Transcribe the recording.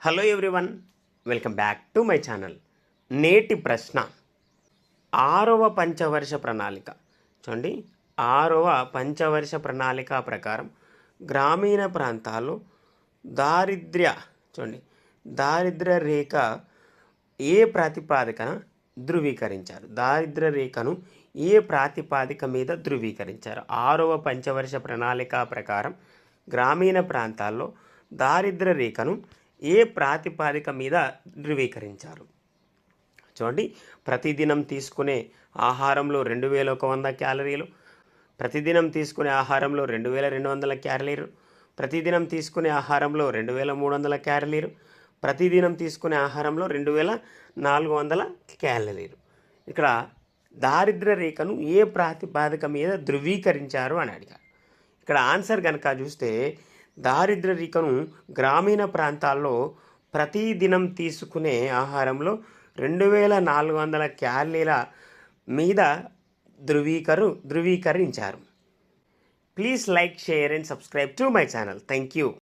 Hello everyone welcome back to my channel. నేటి ప్రశ్న. ఆరవ పంచవర్ష ప్రణాళిక. చూడండి ఆరవ పంచవర్ష ప్రణాళిక ప్రకారం గ్రామీణ ప్రాంతాల్లో దారిద్ర్య చూడండి దారిద్ర్య రేఖ ఏ ప్రాతిపాదికన ధృవీకరించారు? దారిద్ర్య రేఖను ఏ ప్రాతిపాదిక మీద ధృవీకరించారు? ఆరవ పంచవర్ష ప్రణాళిక ప్రకారం గ్రామీణ ప్రాంతాల్లో దారిద్ర్య రేఖను ఏ ప్రాతిపాదిక మీద ధృవీకరించారు? చూడండి ప్రతిదినం తీసుకునే ఆహారంలో రెండు వేల ఒక వంద క్యాలరీలు ప్రతిదినం తీసుకునే ఆహారంలో రెండు వేల రెండు వందల క్యాలరీలు ప్రతిదినం తీసుకునే ఆహారంలో రెండు వేల మూడు వందల క్యాలరీలు ప్రతిదినం తీసుకునే ఆహారంలో రెండు వేల నాలుగు వందల క్యాలరీలు. ఇక్కడ దారిద్ర్య రేఖను ఏ ప్రాతిపాదిక మీద ధృవీకరించారు అని అడిగారు. ఇక్కడ ఆన్సర్ కనుక చూస్తే దారిద్ర్య రేఖను గ్రామీణ ప్రాంతాల్లో ప్రతిదినం తీసుకునే ఆహారంలో రెండు వేల నాలుగు వందల క్యాలరీల మీద ధృవీకరు ధృవీకరించారు. Please like share and subscribe to my channel. Thank you